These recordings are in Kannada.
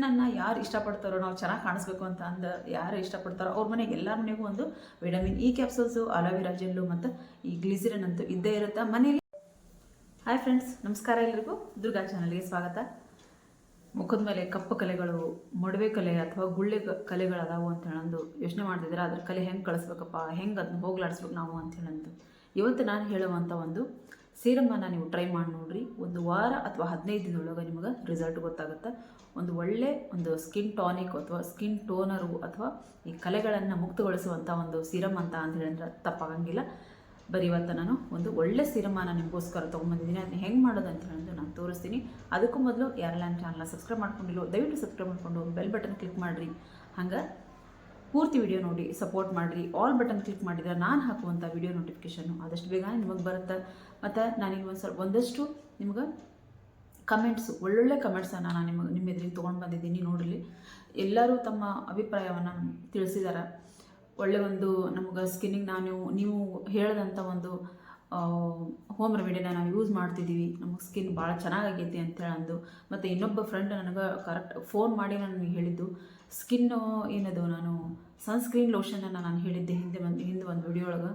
ಸ್ಕಿನ್ನನ್ನು ಯಾರು ಇಷ್ಟಪಡ್ತಾರೋ ನಾವು ಚೆನ್ನಾಗಿ ಕಾಣಿಸ್ಬೇಕು ಅಂತ ಅಂದ ಯಾರು ಇಷ್ಟಪಡ್ತಾರೋ ಅವ್ರ ಮನೆಗೆ ಎಲ್ಲರ ಮನೆಗೂ ಒಂದು vitamin E capsules aloe vera gel ಮತ್ತು ಈ ಗ್ಲಿಸಿರಿನ್ ಅಂತೂ ಇದ್ದೇ ಇರುತ್ತೆ ಮನೇಲಿ ಹಾಯ್ ಫ್ರೆಂಡ್ಸ್, ನಮಸ್ಕಾರ ಎಲ್ರಿಗೂ. ದುರ್ಗಾ ಚಾನಲ್ಗೆ ಸ್ವಾಗತ. ಮುಖದ ಮೇಲೆ ಕಪ್ಪು ಕಲೆಗಳು, ಮೊಡವೆ ಕಲೆ ಅಥವಾ ಗುಳ್ಳೆ ಕಲೆಗಳು ಕಲೆಗಳದಾವು ಅಂತ ಹೇಳಂದು ಯೋಚನೆ ಮಾಡ್ತಿದ್ರೆ ಅದ್ರ ಕಲೆ ಹೆಂಗೆ ಕಳಿಸ್ಬೇಕಪ್ಪ? ಹೆಂಗೆ ಅದನ್ನ ಹೋಗ್ಲಾಡಿಸ್ಬೇಕು ನಾವು ಅಂತ ಹೇಳಂದು. ಇವತ್ತು ನಾನು ಹೇಳುವಂಥ ಒಂದು ಸೀರಮನ್ನು ನೀವು ಟ್ರೈ ಮಾಡಿ ನೋಡ್ರಿ. ಒಂದು ವಾರ ಅಥವಾ ಹದಿನೈದು ದಿನದೊಳಗೆ ನಿಮಗೆ ರಿಸಲ್ಟ್ ಗೊತ್ತಾಗುತ್ತೆ. ಒಂದು ಒಳ್ಳೆ ಒಂದು ಸ್ಕಿನ್ ಟಾನಿಕ್ ಅಥವಾ ಸ್ಕಿನ್ ಟೋನರು ಅಥವಾ ಈ ಕಲೆಗಳನ್ನು ಮುಕ್ತಗೊಳಿಸುವಂಥ ಒಂದು ಸೀರಮ್ ಅಂತ ಅಂತ ಹೇಳಿದ್ರೆ ತಪ್ಪಾಗಂಗಿಲ್ಲ. ಬರೀ ಇವತ್ತು ನಾನು ಒಂದು ಒಳ್ಳೆ ಸಿರಮಾನ ನಿಮಗೋಸ್ಕರ ತೊಗೊಂಬಂದಿದ್ದೀನಿ. ಅದನ್ನ ಹೆಂಗೆ ಮಾಡೋದು ಅಂತ ಹೇಳಿದ್ರೆ ನಾನು ತೋರಿಸ್ತೀನಿ. ಅದಕ್ಕೂ ಮೊದಲು ಯಾರೆಲ್ಲ ನನ್ನ ಚಾನಲ್ನ ಸಬ್ಸ್ಕ್ರೈಬ್ ಮಾಡ್ಕೊಂಡಿಲ್ಲೋ ದಯವಿಟ್ಟು ಸಬ್ಸ್ಕ್ರೈಬ್ ಮಾಡಿಕೊಂಡು ಬೆಲ್ ಬಟನ್ ಕ್ಲಿಕ್ ಮಾಡಿರಿ. ಹಂಗೆ ಪೂರ್ತಿ ವಿಡಿಯೋ ನೋಡಿ ಸಪೋರ್ಟ್ ಮಾಡಿರಿ ಆಲ್ ಬಟನ್ ಕ್ಲಿಕ್ ಮಾಡಿದರೆ ನಾನು ಹಾಕುವಂಥ ವಿಡಿಯೋ ನೋಟಿಫಿಕೇಷನ್ನು ಆದಷ್ಟು ಬೇಗ ನಿಮಗೆ ಬರುತ್ತೆ. ಮತ್ತು ನಾನೀಗ ಒಂದು ಸ್ವಲ್ಪ ಒಂದಷ್ಟು ನಿಮ್ಗೆ ಕಮೆಂಟ್ಸು ಒಳ್ಳೊಳ್ಳೆ ಕಮೆಂಟ್ಸನ್ನು ನಾನು ನಿಮಗೆ, ನಿಮ್ಮ ಎದುರಿಗೆ ತೊಗೊಂಡು ಬಂದಿದ್ದೀನಿ ನೋಡಲಿ ಎಲ್ಲರೂ ತಮ್ಮ ಅಭಿಪ್ರಾಯವನ್ನು ತಿಳಿಸಿದ್ದಾರೆ ಒಳ್ಳೆ ಒಂದು ನಮಗೆ ಸ್ಕಿನ್ನಿಗೆ ನಾನು ನೀವು ಹೇಳಿದಂಥ ಒಂದು ಹೋಮ್ ರೆಮಿಡಿನ ನಾವು ಯೂಸ್ ಮಾಡ್ತಿದ್ದೀವಿ ನಮ್ಮ ಸ್ಕಿನ್ ಭಾಳ ಚೆನ್ನಾಗೈತಿ ಅಂತೇಳಿ ಅಂದು ಮತ್ತು ಇನ್ನೊಬ್ಬ ಫ್ರೆಂಡ್ ನನಗೆ ಕರೆಕ್ಟ್ ಫೋನ್ ಮಾಡಿ ನನಗೆ ಹೇಳಿದ್ದು ಸ್ಕಿನ್ನು ಏನದು ನಾನು ಸನ್ಸ್ಕ್ರೀನ್ ಲೋಷನನ್ನು ನಾನು ಹೇಳಿದ್ದೆ ಹಿಂದೆ ಒಂದು ಹಿಂದೆ ಒಂದು ವಿಡಿಯೋ ಒಳಗೆ.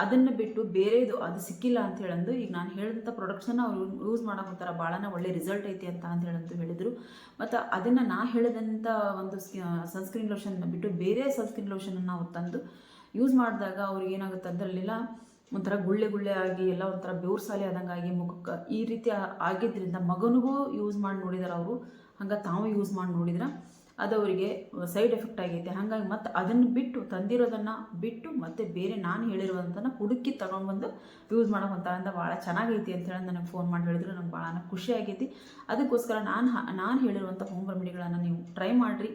ಅದನ್ನು ಬಿಟ್ಟು ಬೇರೆದು ಅದು ಸಿಕ್ಕಿಲ್ಲ ಅಂತ ಹೇಳಂದು, ಈಗ ನಾನು ಹೇಳಿದಂಥ ಪ್ರಾಡಕ್ಟ್ಸನ್ನು ಅವರು ಯೂಸ್ ಮಾಡೋಕ್ಕೊಂಥರ ಭಾಳನ ಒಳ್ಳೆ ರಿಸಲ್ಟ್ ಐತಿ ಅಂತ ಅಂತ ಹೇಳಂತ ಹೇಳಿದರು. ಮತ್ತು ಅದನ್ನು ನಾ ಹೇಳಿದಂಥ ಒಂದು ಸನ್ಸ್ಕ್ರೀನ್ ಲೋಷನ್ನ ಬಿಟ್ಟು ಬೇರೆ ಸನ್ಸ್ಕ್ರೀನ್ ಲೋಷನನ್ನು ಅವ್ರು ತಂದು ಯೂಸ್ ಮಾಡಿದಾಗ ಅವ್ರಿಗೆ ಏನಾಗುತ್ತೆ ಅದರಲ್ಲೆಲ್ಲ ಒಂಥರ ಗುಳ್ಳೆ ಗುಳ್ಳೆ ಆಗಿ, ಎಲ್ಲ ಒಂಥರ ಬೆವ್ರ ಸಾಲೆ ಆದಂಗಾಗಿ ಮುಖಕ್ಕೆ ಈ ರೀತಿ ಆಗಿದ್ದರಿಂದ ಮಗನಿಗೂ ಯೂಸ್ ಮಾಡಿ ನೋಡಿದಾರೆ ಅವರು. ಹಂಗೆ ತಾವು ಯೂಸ್ ಮಾಡಿ ನೋಡಿದ್ರೆ ಅದು ಅವರಿಗೆ ಸೈಡ್ ಎಫೆಕ್ಟ್ ಆಗೈತೆ. ಹಾಗಾಗಿ ಮತ್ತು ಅದನ್ನು ಬಿಟ್ಟು ತಂದಿರೋದನ್ನು ಬಿಟ್ಟು ಮತ್ತೆ ಬೇರೆ ನಾನು ಹೇಳಿರುವಂಥನ ಹುಡುಕಿ ತಗೊಂಡ್ಬಂದು ಯೂಸ್ ಮಾಡೋವಂಥ ಅಂತ ಭಾಳ ಚೆನ್ನಾಗೈತಿ ಅಂತ ಹೇಳಿ ನನಗೆ ಫೋನ್ ಮಾಡಿ ಹೇಳಿದ್ರು. ನಂಗೆ ಭಾಳ ಖುಷಿ ಆಗೈತಿ. ಅದಕ್ಕೋಸ್ಕರ ನಾನು ನಾನು ಹೇಳಿರುವಂಥ ಹೋಮ್ ರೆಮಿಡಿಗಳನ್ನು ನೀವು ಟ್ರೈ ಮಾಡಿರಿ.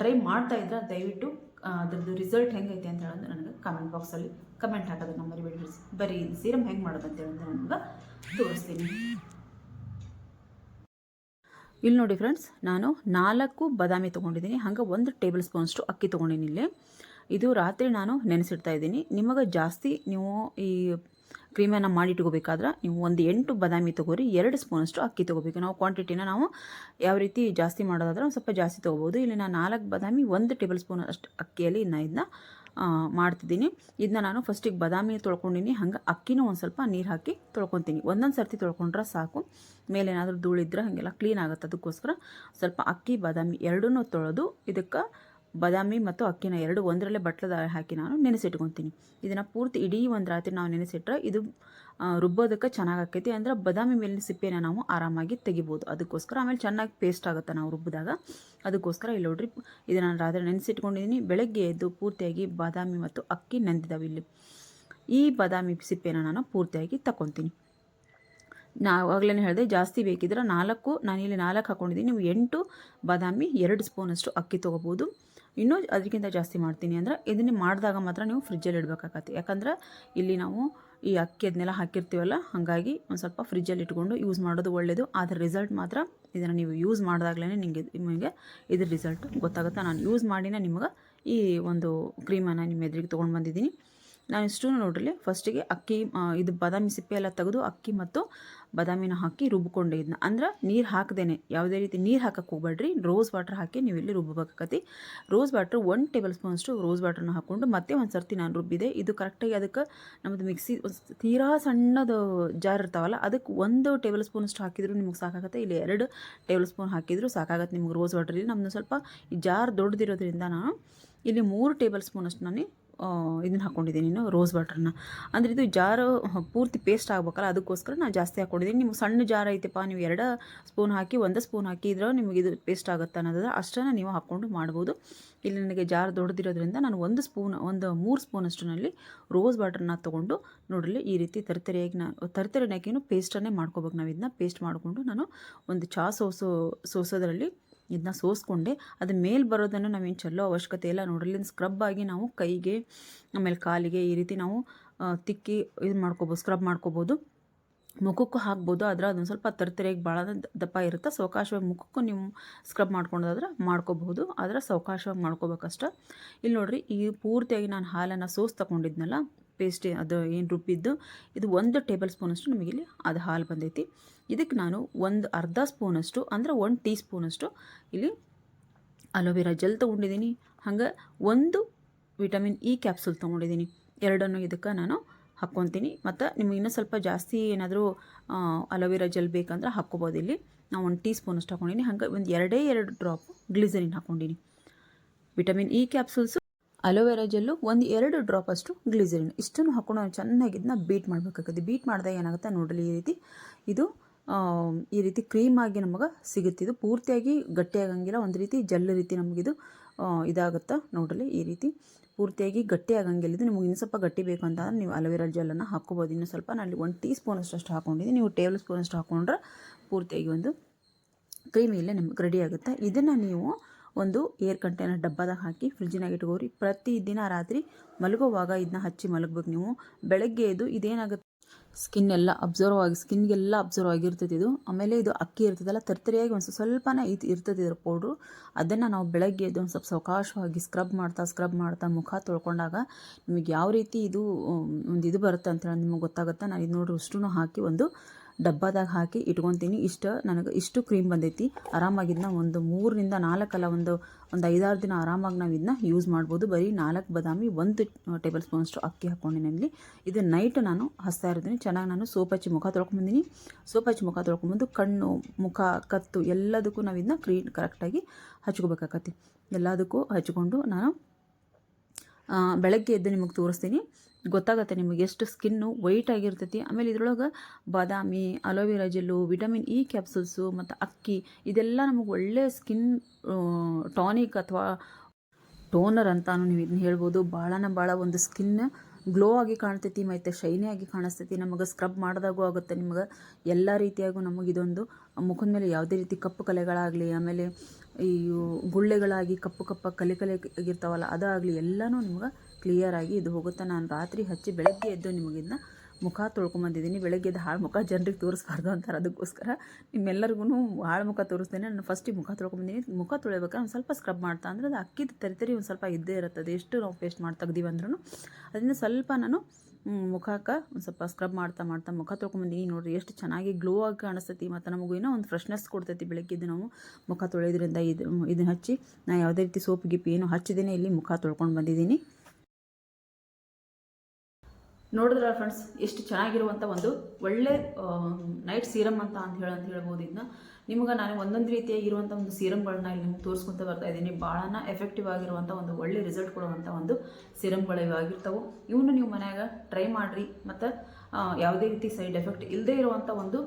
ಟ್ರೈ ಮಾಡ್ತಾ ಇದ್ರೆ ದಯವಿಟ್ಟು. ಅದ್ರದ್ದು ರಿಸಲ್ಟ್ ಹೆಂಗೈತೆ ಅಂತ ಹೇಳೋದು ನನಗೆ ಕಮೆಂಟ್ ಬಾಕ್ಸಲ್ಲಿ ಕಮೆಂಟ್ ಹಾಕೋದನ್ನ ಮರಿಬೇಡಿ ಬರೀ ಸೀರಮ್ ಹೆಂಗೆ ಮಾಡೋದು ಅಂತ ನನಗೆ ತೋರಿಸ್ತೀನಿ. ಇಲ್ಲಿ ನೋಡಿ ಫ್ರೆಂಡ್ಸ್ ನಾನು ನಾಲ್ಕು ಬಾದಾಮಿ ತೊಗೊಂಡಿದ್ದೀನಿ, ಹಂಗೆ ಒಂದು ಟೇಬಲ್ ಸ್ಪೂನ್ಷ್ಟು ಅಕ್ಕಿ ತೊಗೊಂಡಿನಿ ಇಲ್ಲಿ. ಇದು ರಾತ್ರಿ ನಾನು ನೆನೆಸಿಡ್ತಾ ಇದ್ದೀನಿ. ನಿಮಗೆ ಜಾಸ್ತಿ ನೀವು ಈ ಕ್ರೀಮನ್ನು ಮಾಡಿಟ್ಕೋಬೇಕಾದ್ರೆ ನೀವು ಒಂದು ಎಂಟು ಬಾದಾಮಿ ತೊಗೋರಿ, ಎರಡು ಸ್ಪೂನಷ್ಟು ಅಕ್ಕಿ ತೊಗೋಬೇಕು. ನಾವು ಕ್ವಾಂಟಿಟಿನ ನಾವು ಯಾವ ರೀತಿ ಜಾಸ್ತಿ ಮಾಡೋದಾದ್ರೆ ಒಂದು ಸ್ವಲ್ಪ ಜಾಸ್ತಿ ತೊಗೋಬೋದು. ಇಲ್ಲಿ ನಾನು ನಾಲ್ಕು ಬಾದಾಮಿ ಒಂದು ಟೇಬಲ್ ಸ್ಪೂನ್ ಅಷ್ಟು ಅಕ್ಕಿಯಲ್ಲಿ ನಾನು ಇದನ್ನ ಮಾಡ್ತಿದ್ದೀನಿ. ಇದನ್ನ ನಾನು ಫಸ್ಟಿಗೆ ಬಾದಾಮಿ ತೊಳ್ಕೊಂಡಿನಿ, ಹಂಗೆ ಅಕ್ಕಿನೂ ಒಂದು ಸ್ವಲ್ಪ ನೀರು ಹಾಕಿ ತೊಳ್ಕೊತೀನಿ. ಒಂದೊಂದು ಸರ್ತಿ ತೊಳ್ಕೊಂಡ್ರೆ ಸಾಕು. ಮೇಲೆ ಏನಾದರೂ ಧೂಳಿದ್ರೆ ಹಾಗೆಲ್ಲ ಕ್ಲೀನ್ ಆಗುತ್ತೆ. ಅದಕ್ಕೋಸ್ಕರ ಸ್ವಲ್ಪ ಅಕ್ಕಿ, ಬಾದಾಮಿ ಎರಡೂ ತೊಳೆದು ಇದಕ್ಕೆ ಬಾದಾಮಿ ಮತ್ತು ಅಕ್ಕಿನ ಎರಡು ಒಂದರಲ್ಲೇ ಬಟ್ಲದ ಹಾಕಿ ನಾನು ನೆನೆಸಿಟ್ಕೊತೀನಿ. ಇದನ್ನು ಪೂರ್ತಿ ಇಡೀ ಒಂದು ರಾತ್ರಿ ನಾವು ನೆನೆಸಿಟ್ರೆ ಇದು ರುಬ್ಬೋದಕ್ಕೆ ಚೆನ್ನಾಗಿ ಆಕೈತಿ. ಅಂದ್ರೆ ಬಾದಾಮಿ ಮೇಲಿನ ಸಿಪ್ಪೆನ ನಾವು ಆರಾಮಾಗಿ ತೆಗಿಬೋದು. ಅದಕ್ಕೋಸ್ಕರ ಆಮೇಲೆ ಚೆನ್ನಾಗಿ ಪೇಸ್ಟ್ ಆಗುತ್ತೆ ನಾವು ರುಬ್ಬಿದಾಗ. ಅದಕ್ಕೋಸ್ಕರ ಇಲ್ಲಿ ನೋಡ್ರಿ ಇದನ್ನು ನಾನು ರಾತ್ರಿ ನೆನೆಸಿಟ್ಕೊಂಡಿದ್ದೀನಿ ಬೆಳಗ್ಗೆ ಎದ್ದು ಪೂರ್ತಿಯಾಗಿ ಬಾದಾಮಿ ಮತ್ತು ಅಕ್ಕಿ ನೆಂದಿದ್ದಾವೆ ಇಲ್ಲಿ. ಈ ಬಾದಾಮಿ ಸಿಪ್ಪೆನ ನಾನು ಪೂರ್ತಿಯಾಗಿ ತಗೊತೀನಿ ನಾವಾಗಲೇ ಹೇಳಿದೆ, ಜಾಸ್ತಿ ಬೇಕಿದ್ರೆ ನಾಲ್ಕು ನಾನಿಲ್ಲಿ ನಾಲ್ಕು ಹಾಕ್ಕೊಂಡಿದ್ದೀನಿ ನೀವು ಎಂಟು ಬಾದಾಮಿ ಎರಡು ಸ್ಪೂನಷ್ಟು ಅಕ್ಕಿ ತೊಗೋಬೋದು. ಇನ್ನೂ ಅದಕ್ಕಿಂತ ಜಾಸ್ತಿ ಮಾಡ್ತೀನಿ ಅಂದರೆ ಇದನ್ನೇ ಮಾಡಿದಾಗ ಮಾತ್ರ ನೀವು ಫ್ರಿಜ್ಜಲ್ಲಿ ಇಡಬೇಕಾಗತ್ತೆ. ಯಾಕಂದ್ರೆ ಇಲ್ಲಿ ನಾವು ಈ ಅಕ್ಕಿ ಅದನ್ನೆಲ್ಲ ಹಾಕಿರ್ತೀವಲ್ಲ, ಹಾಗಾಗಿ ಒಂದು ಸ್ವಲ್ಪ ಫ್ರಿಜ್ಜಲ್ಲಿ ಇಟ್ಕೊಂಡು ಯೂಸ್ ಮಾಡೋದು ಒಳ್ಳೆಯದು ಆದರೆ ರಿಸಲ್ಟ್ ಮಾತ್ರ ಇದನ್ನು ನೀವು ಯೂಸ್ ಮಾಡಿದಾಗಲೇ ನಿಮಗೆ ನಿಮಗೆ ಇದ್ರ ರಿಸಲ್ಟ್ ಗೊತ್ತಾಗುತ್ತೆ. ನಾನು ಯೂಸ್ ಮಾಡಿನೇ ನಿಮಗೆ ಈ ಒಂದು ಕ್ರೀಮನ್ನು ನಿಮ್ಮ ಎದುರಿಗೆ ತೊಗೊಂಡು ಬಂದಿದ್ದೀನಿ. ನಾನು ಇಷ್ಟು ನೋಡ್ರಿ ಫಸ್ಟಿಗೆ ಅಕ್ಕಿ ಇದು ಬಾದಾಮಿ ಸಿಪ್ಪೆ ಎಲ್ಲ ತೆಗೆದು ಅಕ್ಕಿ ಮತ್ತು ಬಾದಾಮಿನ ಹಾಕಿ ರುಬ್ಕೊಂಡೆ ಇದನ್ನ ಅಂದ್ರೆ ನೀರು ಹಾಕ್ದೇನೆ. ಯಾವುದೇ ರೀತಿ ನೀರು ಹಾಕಕ್ಕೆ ಹೋಗ್ಬೇಡ್ರಿ ರೋಸ್ ವಾಟರ್ ಹಾಕಿ ನೀವು ಇಲ್ಲಿ ರುಬ್ಬಬೇಕಾಕತಿ ರೋಸ್ ವಾಟರ್ ಒನ್ ಟೇಬಲ್ ಸ್ಪೂನಷ್ಟು ರೋಸ್ ವಾಟರ್ನ ಹಾಕ್ಕೊಂಡು ಮತ್ತೆ ಒಂದು ಸರ್ತಿ ನಾನು ರುಬ್ಬಿದೆ. ಇದು ಕರೆಕ್ಟಾಗಿ ಅದಕ್ಕೆ ನಮ್ಮದು ಮಿಕ್ಸಿ ತೀರಾ ಸಣ್ಣದು ಜಾರ್ ಇರ್ತಾವಲ್ಲ ಅದಕ್ಕೆ ಒಂದು ಟೇಬಲ್ ಸ್ಪೂನಷ್ಟು ಹಾಕಿದ್ರು ನಿಮ್ಗೆ ಸಾಕಾಗತ್ತೆ. ಇಲ್ಲಿ ಎರಡು ಟೇಬಲ್ ಸ್ಪೂನ್ ಹಾಕಿದ್ರು ಸಾಕಾಗತ್ತೆ ನಿಮ್ಗೆ ರೋಸ್ ವಾಟ್ರಲ್ಲಿ ನಮ್ಮದು ಸ್ವಲ್ಪ ಈ ಜಾರ್ ದೊಡ್ಡದಿರೋದ್ರಿಂದ ನಾನು ಇಲ್ಲಿ ಮೂರು ಟೇಬಲ್ ಸ್ಪೂನಷ್ಟು ನಾನು ಇದನ್ನ ಹಾಕ್ಕೊಂಡಿದ್ದೀನಿ ನೀನು ರೋಸ್ ವಾಟರ್ನ ಅಂದರೆ ಇದು ಜಾರು ಪೂರ್ತಿ ಪೇಸ್ಟ್ ಆಗ್ಬೇಕಲ್ಲ, ಅದಕ್ಕೋಸ್ಕರ ನಾನು ಜಾಸ್ತಿ ಹಾಕ್ಕೊಂಡಿದ್ದೀನಿ ನಿಮ್ಗೆ ಸಣ್ಣ ಜಾರ್ ಐತೆಪ್ಪ ನೀವು ಎರಡು ಸ್ಪೂನ್ ಹಾಕಿ, ಒಂದು ಸ್ಪೂನ್ ಹಾಕಿದ್ರೆ ನಿಮಗೆ ಇದು ಪೇಸ್ಟ್ ಆಗುತ್ತೆ ಅನ್ನೋದಾದ್ರೆ ಅಷ್ಟನ್ನು ನೀವು ಹಾಕ್ಕೊಂಡು ಮಾಡ್ಬೋದು. ಇಲ್ಲಿ ನನಗೆ ಜಾರ್ ದೊಡ್ಡದಿರೋದ್ರಿಂದ ನಾನು ಒಂದು ಸ್ಪೂನ್ ಒಂದು ಮೂರು ಸ್ಪೂನ್ ಅಷ್ಟರಲ್ಲಿ ರೋಸ್ ವಾಟರ್ನ ತೊಗೊಂಡು ನೋಡಲಿ ಈ ರೀತಿ ತರ್ತರಿಯಾಗಿ ನಾನು ತರ್ತರಿನಾಕಿನೂ ಪೇಸ್ಟನ್ನೇ ಮಾಡ್ಕೋಬೇಕು ನಾವು. ಇದನ್ನ ಪೇಸ್ಟ್ ಮಾಡಿಕೊಂಡು ನಾನು ಒಂದು ಚಾ ಸೋಸೋ, ಸೋಸೋದ್ರಲ್ಲಿ ಇದನ್ನ ಸೋಸ್ಕೊಂಡೆ ಅದು ಮೇಲೆ ಬರೋದನ್ನು ನಾವೇನು ಚೆಲ್ಲೋ ಅವಶ್ಯಕತೆ ಇಲ್ಲ. ನೋಡ್ರಿ ಸ್ಕ್ರಬ್ ಆಗಿ ನಾವು ಕೈಗೆ, ಆಮೇಲೆ ಕಾಲಿಗೆ ಈ ರೀತಿ ನಾವು ತಿಕ್ಕಿ ಇದು ಮಾಡ್ಕೋಬೋದು ಸ್ಕ್ರಬ್ ಮಾಡ್ಕೋಬೋದು. ಮುಖಕ್ಕೂ ಹಾಕ್ಬೋದು, ಆದರೆ ಅದೊಂದು ಸ್ವಲ್ಪ ತರ್ತರಿಯಾಗಿ ಭಾಳ ದಪ್ಪ ಇರುತ್ತೆ ಸಾವಕಾಶವಾಗಿ ಮುಖಕ್ಕೂ ನೀವು ಸ್ಕ್ರಬ್ ಮಾಡ್ಕೊಂಡೋದಾದ್ರೆ ಮಾಡ್ಕೋಬಹುದು, ಆದರೆ ಸಾವಕಾಶವಾಗಿ ಮಾಡ್ಕೋಬೇಕಷ್ಟ. ಇಲ್ಲಿ ನೋಡ್ರಿ, ಈ ಪೂರ್ತಿಯಾಗಿ ನಾನು ಹಾಲನ್ನು ಸೋಸ್ ತಗೊಂಡಿದ್ನಲ್ಲ ಪೇಸ್ಟ್ ಅದು ಏನು ರುಬ್ಬಿದ್ದು ಇದು ಒಂದು ಟೇಬಲ್ ಸ್ಪೂನಷ್ಟು ನಮಗಿಲ್ಲಿ ಅದು ಹಾಲು ಬಂದೈತಿ. ಇದಕ್ಕೆ ನಾನು ಒಂದು ಅರ್ಧ ಸ್ಪೂನಷ್ಟು ಅಂದರೆ ಒಂದು ಟೀ ಸ್ಪೂನಷ್ಟು ಇಲ್ಲಿ ಅಲೋವೆರಾ ಜೆಲ್ ತೊಗೊಂಡಿದ್ದೀನಿ. ಹಂಗೆ ಒಂದು ವಿಟಮಿನ್ ಇ ಕ್ಯಾಪ್ಸೂಲ್ ತೊಗೊಂಡಿದ್ದೀನಿ. ಎರಡನ್ನು ಇದಕ್ಕೆ ನಾನು ಹಾಕ್ಕೊತೀನಿ. ಮತ್ತು ನಿಮಗೆ ಇನ್ನೂ ಸ್ವಲ್ಪ ಜಾಸ್ತಿ ಏನಾದರೂ ಅಲೋವೆರಾ ಜೆಲ್ ಬೇಕಂದ್ರೆ ಹಾಕ್ಕೋಬೋದು ಇಲ್ಲಿ. ನಾವು ಒಂದು ಟೀ ಸ್ಪೂನಷ್ಟು ಹಾಕ್ಕೊಂಡಿನಿ. ಹಂಗೆ ಒಂದು ಎರಡೇ ಎರಡು drop glycerin ಹಾಕ್ಕೊಂಡಿನಿ. Vitamin E capsules aloe vera gel ಒಂದು ಎರಡು ಡ್ರಾಪ್ ಅಷ್ಟು ಗ್ಲಿಸರಿನ್. ಇಷ್ಟನ್ನು ಹಾಕೊಂಡು ಚೆನ್ನಾಗಿ ಇದನ್ನ ಬೀಟ್ ಮಾಡಬೇಕಾಗುತ್ತೆ. ಬೀಟ್ ಮಾಡಿದಾಗ ಏನಾಗುತ್ತೆ ನೋಡಲಿ ಈ ರೀತಿ? ಇದು ಈ ರೀತಿ ಕ್ರೀಮ್ ಆಗಿ ನಮಗೆ ಸಿಗುತ್ತೆ. ಇದು ಪೂರ್ತಿಯಾಗಿ ಗಟ್ಟಿಯಾಗಂಗಿಲ್ಲ. ಒಂದು ರೀತಿ ಜೆಲ್ ರೀತಿ ನಮಗಿದು ಇದು ಇದಾಗುತ್ತೆ ನೋಡಲಿ ಈ ರೀತಿ? ಪೂರ್ತಿಯಾಗಿ ಗಟ್ಟಿ ಆಗಂಗಿಲ್ಲ ಇದು ನಿಮಗೆ ಇನ್ನೂ ಸ್ವಲ್ಪ ಗಟ್ಟಿ ಬೇಕು ಅಂತ ನೀವು ಅಲೋವೆರಾ ಜೆಲ್ಲನ್ನು ಹಾಕ್ಕೋಬೋದು. ಇನ್ನೂ ಸ್ವಲ್ಪ ನಾನು ಒಂದು ಟೀ ಸ್ಪೂನ್ ಅಷ್ಟು ಹಾಕ್ಕೊಂಡಿದ್ದೀನಿ ನೀವು ಟೇಬಲ್ ಸ್ಪೂನ್ ಅಷ್ಟು ಹಾಕ್ಕೊಂಡ್ರೆ ಪೂರ್ತಿಯಾಗಿ ಒಂದು ಕ್ರೀಮ್ ಇಲ್ಲೇ ನಿಮ್ಗೆ ರೆಡಿ ಆಗುತ್ತೆ. ಇದನ್ನು ನೀವು ಒಂದು ಏರ್ ಕಂಟೈನರ್ ಡಬ್ಬದಾಗ ಹಾಕಿ ಫ್ರಿಜ್ಜಿನಾಗ ಇಟ್ಕೋರಿ. ಪ್ರತಿ ದಿನ ರಾತ್ರಿ ಮಲಗುವಾಗ ಇದನ್ನ ಹಚ್ಚಿ ಮಲಗಬೇಕು ನೀವು. ಬೆಳಗ್ಗೆ ಇದು ಇದೇನಾಗುತ್ತೆ? ಸ್ಕಿನ್ ಎಲ್ಲ ಅಬ್ಸರ್ವ್ ಆಗಿ, ಸ್ಕಿನ್ಗೆಲ್ಲ ಅಬ್ಸರ್ವ್ ಆಗಿರ್ತೈತಿ ಇದು. ಆಮೇಲೆ ಇದು ಅಕ್ಕಿ ಇರ್ತದಲ್ಲ, ತರ್ತರಿಯಾಗಿ ಒಂದು ಸ್ವಲ್ಪನೇ ಇದು ಇರ್ತದೆ ಇದ್ರ ಪೌಡ್ರು. ಅದನ್ನು ನಾವು ಬೆಳಗ್ಗೆ ಎದ್ದು ಒಂದು ಸ್ವಲ್ಪ ಸಾವಕಾಶವಾಗಿ ಸ್ಕ್ರಬ್ ಮಾಡ್ತಾ ಸ್ಕ್ರಬ್ ಮಾಡ್ತಾ ಮುಖ ತೊಳ್ಕೊಂಡಾಗ ನಿಮಗೆ ಯಾವ ರೀತಿ ಇದು, ಒಂದು ಇದು ಬರುತ್ತೆ ಅಂತ ನಿಮಗೆ ಗೊತ್ತಾಗುತ್ತೆ? ನಾನು ಇದು ನೋಡ್ರಿ ಅಷ್ಟೂ ಹಾಕಿ ಒಂದು ಡಬ್ಬದಾಗ ಹಾಕಿ ಇಟ್ಕೊತೀನಿ. ಇಷ್ಟು ನನಗೆ ಇಷ್ಟು ಕ್ರೀಮ್ ಬಂದೈತಿ. ಆರಾಮಾಗಿ ಇದನ್ನ ಒಂದು ಮೂರರಿಂದ ನಾಲ್ಕಲ್ಲ ಒಂದು ಒಂದು ಐದಾರು ದಿನ ಆರಾಮಾಗಿ ನಾವು ಇದನ್ನ ಯೂಸ್ ಮಾಡ್ಬೋದು. ಬರೀ ನಾಲ್ಕು ಬದಾಮಿ ಒಂದು ಟೇಬಲ್ ಸ್ಪೂನಷ್ಟು ಅಕ್ಕಿ ಹಾಕ್ಕೊಂಡಿನಲ್ಲಿ ಇದು ನೈಟ್ ನಾನು ಹಸ್ತಾ ಇರ್ತೀನಿ. ಚೆನ್ನಾಗಿ ನಾನು ಸೋಪ್ ಹಚ್ಚಿ ಮುಖ ತೊಳ್ಕೊಂಬಂದಿನಿ. ಸೋಪ್ ಹಚ್ಚಿ ಮುಖ ತೊಳ್ಕೊಂಬಂದು ಕಣ್ಣು, ಮುಖ, ಕತ್ತು ಎಲ್ಲದಕ್ಕೂ ನಾವು ಇದನ್ನ ಕ್ರೀಮ್ ಕರೆಕ್ಟಾಗಿ ಹಚ್ಕೋಬೇಕಾಗತ್ತೆ ಎಲ್ಲದಕ್ಕೂ ಹಚ್ಕೊಂಡು ನಾನು ಬೆಳಗ್ಗೆ ಎದ್ದು ನಿಮಗೆ ತೋರಿಸ್ತೀನಿ. ಗೊತ್ತಾಗತ್ತೆ ನಿಮಗೆ ಎಷ್ಟು ಸ್ಕಿನ್ನು ವೈಟ್ ಆಗಿರ್ತೈತಿ. ಆಮೇಲೆ ಇದ್ರೊಳಗೆ ಬಾದಾಮಿ aloe vera gel vitamin E capsules ಮತ್ತು ಅಕ್ಕಿ ಇದೆಲ್ಲ ನಮಗೆ ಒಳ್ಳೆಯ ಸ್ಕಿನ್ ಟಾನಿಕ್ ಅಥವಾ ಟೋನರ್ ಅಂತಾನು ನೀವು ಇದನ್ನ ಹೇಳ್ಬೋದು. ಭಾಳನ ಭಾಳ ಒಂದು ಸ್ಕಿನ್ ಗ್ಲೋ ಆಗಿ ಕಾಣ್ತೈತಿ, ಮತ್ತು ಶೈನಿ ಆಗಿ ಕಾಣಿಸ್ತೈತಿ. ನಮಗೆ ಸ್ಕ್ರಬ್ ಮಾಡಿದಾಗೂ ಆಗುತ್ತೆ ನಿಮ್ಗೆ. ಎಲ್ಲ ರೀತಿಯಾಗೂ ನಮಗೆ ಇದೊಂದು ಮುಖದ ಮೇಲೆ ಯಾವುದೇ ರೀತಿ ಕಪ್ಪು ಕಲೆಗಳಾಗಲಿ, ಆಮೇಲೆ ಈ ಗುಳ್ಳೆಗಳಾಗಿ ಕಪ್ಪು ಕಪ್ಪ ಕಲೆ ಕಲೆ ಆಗಿರ್ತಾವಲ್ಲ, ಅದಾಗಲಿ ಎಲ್ಲನೂ ನಿಮ್ಗೆ ಕ್ಲಿಯರಾಗಿ ಇದು ಹೋಗುತ್ತೆ. ನಾನು ರಾತ್ರಿ ಹಚ್ಚಿ ಬೆಳಗ್ಗೆ ಎದ್ದು ನಿಮಗೆ ಇದನ್ನ ಮುಖ ತೊಳ್ಕೊಂಬಂದಿದ್ದೀನಿ. ಬೆಳಗ್ಗೆ ಎದ್ದು ಹಾಳು ಮುಖ ಜನರಿಗೆ ತೋರಿಸ್ಬಾರ್ದು ಅಂತಾರೆ ಅದಕ್ಕೋಸ್ಕರ ನಿಮ್ಮೆಲ್ಲರಿಗೂ ಹಾಳು ಮುಖ ತೋರಿಸ್ತೇನೆ. ನಾನು ಫಸ್ಟಿಗೆ ಮುಖ ತೊಳ್ಕೊಂಬಂದಿನಿ. ಮುಖ ತೊಳಿಬೇಕಾದ್ರೆ ಒಂದು ಸ್ವಲ್ಪ ಸ್ಕ್ರಬ್ ಮಾಡ್ತಾ ಅಂದರೆ ಅದು ಅಕ್ಕಿದ ತರಿ ತರಿ ಒಂದು ಸ್ವಲ್ಪ ಇದ್ದೇ ಇರುತ್ತದೆ. ಎಷ್ಟು ನಾವು ಪೇಸ್ಟ್ ಮಾಡಿ ತೆಗ್ದೀವಿ ಅಂದ್ರೂ ಅದರಿಂದ ಸ್ವಲ್ಪ ನಾನು ಮುಖಕ್ಕೆ ಒಂದು ಸ್ವಲ್ಪ ಸ್ಕ್ರಬ್ ಮಾಡ್ತಾ ಮಾಡ್ತಾ ಮುಖ ತೊಳ್ಕೊಂಬಂದಿನಿ. ನೋಡಿರಿ ಎಷ್ಟು ಚೆನ್ನಾಗಿ ಗ್ಲೋ ಆಗಿ ಕಾಣಿಸ್ತೈತಿ. ಮತ್ತು ನಮಗೂ ಏನೋ ಒಂದು ಫ್ರೆಶ್ನೆಸ್ ಕೊಡ್ತೈತಿ ಬೆಳಗ್ಗೆದ್ದು ನಾವು ಮುಖ ತೊಳೆಯೋದ್ರಿಂದ. ಇದು, ಇದನ್ನು ಹಚ್ಚಿ ನಾನು ಯಾವುದೇ ರೀತಿ ಸೋಪ್ ಗಿಪ್ ಏನು ಹಚ್ಚಿದ್ದೀನಿ ಇಲ್ಲಿ ಮುಖ ತೊಳ್ಕೊಂಡು ಬಂದಿದ್ದೀನಿ. ನೋಡಿದ್ರ ಫ್ರೆಂಡ್ಸ್ ಎಷ್ಟು ಚೆನ್ನಾಗಿರುವಂಥ ಒಂದು ಒಳ್ಳೆ ನೈಟ್ ಸೀರಮ್ ಅಂತ ಅಂತ ಹೇಳಿ ಅಂತ ಹೇಳ್ಬೋದು ಇದನ್ನ. ನಿಮಗೆ ನಾನು ಒಂದೊಂದು ರೀತಿಯಾಗಿ ಇರುವಂಥ ಒಂದು ಸೀರಮ್ಗಳನ್ನ ಇಲ್ಲಿ ನಿಮ್ಗೆ ತೋರಿಸ್ಕೊತ ಬರ್ತಾ ಇದ್ದೀನಿ. ಭಾಳನ ಎಫೆಕ್ಟಿವ್ ಆಗಿರುವಂಥ ಒಂದು ಒಳ್ಳೆ ರಿಸಲ್ಟ್ ಕೊಡುವಂಥ ಒಂದು ಸೀರಮ್ಗಳು ಇವಾಗಿರ್ತವೆ ಇವನ್ನು ನೀವು ಮನ್ಯಾಗ ಟ್ರೈ ಮಾಡಿರಿ. ಮತ್ತು ಯಾವುದೇ ರೀತಿ ಸೈಡ್ ಎಫೆಕ್ಟ್ ಇಲ್ಲದೇ ಇರುವಂಥ ಒಂದು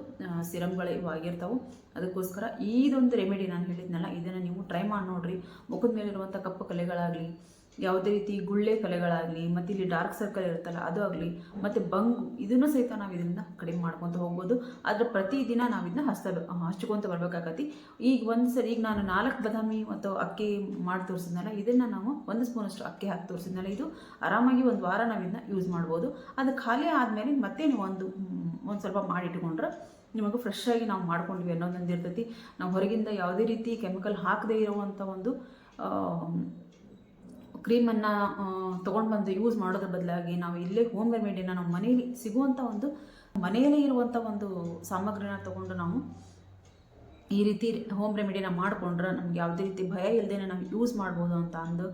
ಸಿರಮ್ಗಳು ಇವಾಗಿರ್ತವೆ ಅದಕ್ಕೋಸ್ಕರ ಇದೊಂದು ರೆಮಿಡಿ ನಾನು ಹೇಳಿದ್ನಲ್ಲ, ಇದನ್ನು ನೀವು ಟ್ರೈ ಮಾಡಿ ನೋಡಿರಿ. ಮುಖದ ಮೇಲಿರುವಂಥ ಕಪ್ಪು ಕಲೆಗಳಾಗಲಿ ಯಾವುದೇ ರೀತಿ ಗುಳ್ಳೆ ಕಲೆಗಳಾಗಲಿ, ಮತ್ತು ಇಲ್ಲಿ ಡಾರ್ಕ್ ಸರ್ಕಲ್ ಇರುತ್ತಲ್ಲ, ಅದು ಆಗಲಿ, ಮತ್ತು ಬಂಗು, ಇದನ್ನು ಸಹಿತ ನಾವು ಇದರಿಂದ ಕಡಿಮೆ ಮಾಡ್ಕೊತ ಹೋಗ್ಬೋದು. ಆದರೆ ಪ್ರತಿದಿನ ನಾವು ಇದನ್ನ ಹಸ್ತ, ಹಚ್ಕೊತ ಬರಬೇಕಾಗತ್ತಿ ಈಗ ಒಂದು ಸರಿ, ಈಗ ನಾನು ನಾಲ್ಕು ಬದಾಮಿ ಮತ್ತು ಅಕ್ಕಿ ಮಾಡಿ ತೋರಿಸಿದ್ನಲ್ಲ, ಇದನ್ನು ನಾವು ಒಂದು ಸ್ಪೂನಷ್ಟು ಅಕ್ಕಿ ಹಾಕಿ ತೋರಿಸಿದ್ನಲ್ಲ ಇದು, ಆರಾಮಾಗಿ ಒಂದು ವಾರ ನಾವು ಇದನ್ನ ಯೂಸ್ ಮಾಡ್ಬೋದು. ಅದು ಖಾಲಿ ಆದಮೇಲೆ ಮತ್ತೆ ನೀವು ಒಂದು ಒಂದು ಸ್ವಲ್ಪ ಮಾಡಿಟ್ಕೊಂಡ್ರೆ ನಿಮಗೆ ಫ್ರೆಶ್ ಆಗಿ ನಾವು ಮಾಡ್ಕೊಂಡ್ವಿ ಅನ್ನೋದೊಂದು ಇರ್ತೈತಿ. ನಾವು ಹೊರಗಿಂದ ಯಾವುದೇ ರೀತಿ ಕೆಮಿಕಲ್ ಹಾಕದೇ ಇರುವಂಥ ಒಂದು ಕ್ರೀಮನ್ನು ತೊಗೊಂಡು ಬಂದು ಯೂಸ್ ಮಾಡೋದ್ರ ಬದಲಾಗಿ ನಾವು ಇಲ್ಲೇ ಹೋಮ್ ರೆಮಿಡಿನ ನಮ್ಮ ಮನೇಲಿ ಸಿಗುವಂಥ ಒಂದು ಮನೆಯಲ್ಲೇ ಇರುವಂಥ ಒಂದು ಸಾಮಗ್ರಿನ ತೊಗೊಂಡು ನಾವು ಈ ರೀತಿ ಹೋಮ್ ರೆಮಿಡಿನ ಮಾಡಿಕೊಂಡ್ರೆ ನಮ್ಗೆ ಯಾವುದೇ ರೀತಿ ಭಯ ಇಲ್ಲದೆ ನಾವು ಯೂಸ್ ಮಾಡ್ಬೋದು ಅಂತ ಅಂದು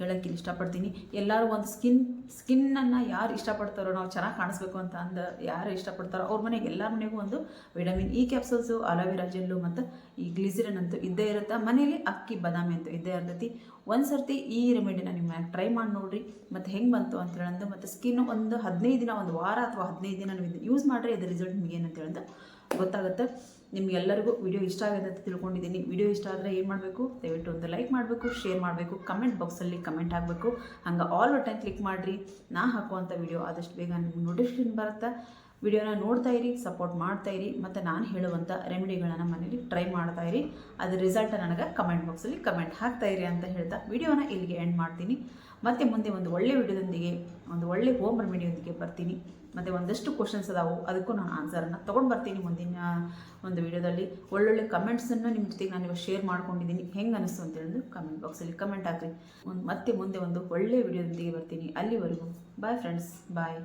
ಹೇಳೋಕ್ಕೆ ಇಷ್ಟಪಡ್ತೀನಿ. ಎಲ್ಲರೂ ಒಂದು ಸ್ಕಿನ್ ಸ್ಕಿನ್ನನ್ನು ಯಾರು ಇಷ್ಟಪಡ್ತಾರೋ ನಾವು ಚೆನ್ನಾಗಿ ಕಾಣಿಸ್ಬೇಕು ಅಂತ ಅಂದು ಯಾರು ಇಷ್ಟಪಡ್ತಾರೋ ಅವ್ರ ಮನೆಗೆ ಎಲ್ಲರ ಮನೆಗೂ ಒಂದು vitamin E capsules aloe vera gel ಮತ್ತು ಈ ಗ್ಲಿಸಿರಿನ್ ಅಂತೂ ಇದ್ದೇ ಇರುತ್ತೆ. ಮನೇಲಿ ಅಕ್ಕಿ, ಬದಾಮಿ ಅಂತೂ ಇದ್ದೇ ಇರ್ತೈತಿ. ಒಂದು ಸರ್ತಿ ಈ ರೆಮಿಡಿನ ನಿಮ್ಮ ಟ್ರೈ ಮಾಡಿ ನೋಡಿರಿ. ಮತ್ತು ಹೆಂಗೆ ಬಂತು ಅಂತ ಹೇಳಂದು, ಮತ್ತು ಸ್ಕಿನ್ ಒಂದು ಹದಿನೈದು ದಿನ, ಒಂದು ವಾರ ಅಥವಾ ಹದಿನೈದು ದಿನ ನೀವು ಯೂಸ್ ಮಾಡಿರಿ ಅದ್ರ ರಿಸಲ್ಟ್ ನಿಮಗೆ ಏನಂತ ಹೇಳಂದು ಗೊತ್ತಾಗುತ್ತೆ. ನಿಮಗೆಲ್ಲರಿಗೂ ವಿಡಿಯೋ ಇಷ್ಟ ಆಗಿದೆ ಅಂತ ತಿಳ್ಕೊಂಡಿದ್ದೀನಿ. ವಿಡಿಯೋ ಇಷ್ಟ ಆದರೆ ಏನು ಮಾಡಬೇಕು? ದಯವಿಟ್ಟು ಒಂದು ಲೈಕ್ ಮಾಡಬೇಕು ಶೇರ್ ಮಾಡಬೇಕು ಕಮೆಂಟ್ ಬಾಕ್ಸಲ್ಲಿ ಕಮೆಂಟ್ ಆಗಬೇಕು ಹಂಗೆ ಆಲ್ ಟೈಮ್ ಕ್ಲಿಕ್ ಮಾಡಿರಿ. ನಾ ಹಾಕುವಂಥ ವಿಡಿಯೋ ಆದಷ್ಟು ಬೇಗ ನಿಮ್ಗೆ ನೋಟಿಫಿಕೇಶನ್ ಬರುತ್ತೆ. ವಿಡಿಯೋನ ನೋಡ್ತಾ ಇರಿ ಸಪೋರ್ಟ್ ಮಾಡ್ತಾ ಇರಿ. ಮತ್ತು ನಾನು ಹೇಳುವಂಥ ರೆಮಿಡಿಗಳನ್ನು ಮನೇಲಿ ಟ್ರೈ ಮಾಡ್ತಾ ಇರಿ. ಅದ್ರ ರಿಸಲ್ಟ್ ನನಗೆ ಕಮೆಂಟ್ ಬಾಕ್ಸಲ್ಲಿ ಕಮೆಂಟ್ ಹಾಕ್ತಾ ಇರಿ ಅಂತ ಹೇಳ್ತಾ ವಿಡಿಯೋನ ಇಲ್ಲಿಗೆ ಎಂಡ್ ಮಾಡ್ತೀನಿ. ಮತ್ತೆ ಮುಂದೆ ಒಂದು ಒಳ್ಳೆ ವಿಡಿಯೋದೊಂದಿಗೆ, ಒಂದು ಒಳ್ಳೆ ಹೋಮ್ ರೆಮಿಡಿಯೊಂದಿಗೆ ಬರ್ತೀನಿ. ಮತ್ತು ಒಂದಷ್ಟು ಕ್ವಶನ್ಸ್ ಅದಾವು, ಅದಕ್ಕೂ ನಾನು ಆನ್ಸರನ್ನು ತೊಗೊಂಡು ಬರ್ತೀನಿ ಮುಂದಿನ, ಒಂದು ವಿಡಿಯೋದಲ್ಲಿ. ಒಳ್ಳೊಳ್ಳೆ ಕಮೆಂಟ್ಸನ್ನು ನಿಮ್ಮ ಜೊತೆಗೆ ನಾನು ಇವಾಗ ಶೇರ್ ಮಾಡ್ಕೊಂಡಿದ್ದೀನಿ ಹೆಂಗೆ ಅನಿಸ್ತು ಅಂತ ಹೇಳಿದ್ರು ಕಮೆಂಟ್ ಬಾಕ್ಸಲ್ಲಿ ಕಮೆಂಟ್ ಹಾಕ್ರಿ. ಒಂದು ಮತ್ತೆ ಮುಂದೆ ಒಂದು ಒಳ್ಳೆ ವಿಡಿಯೋದೊಂದಿಗೆ ಬರ್ತೀನಿ. ಅಲ್ಲಿವರೆಗೂ ಬಾಯ್ ಫ್ರೆಂಡ್ಸ್ ಬಾಯ್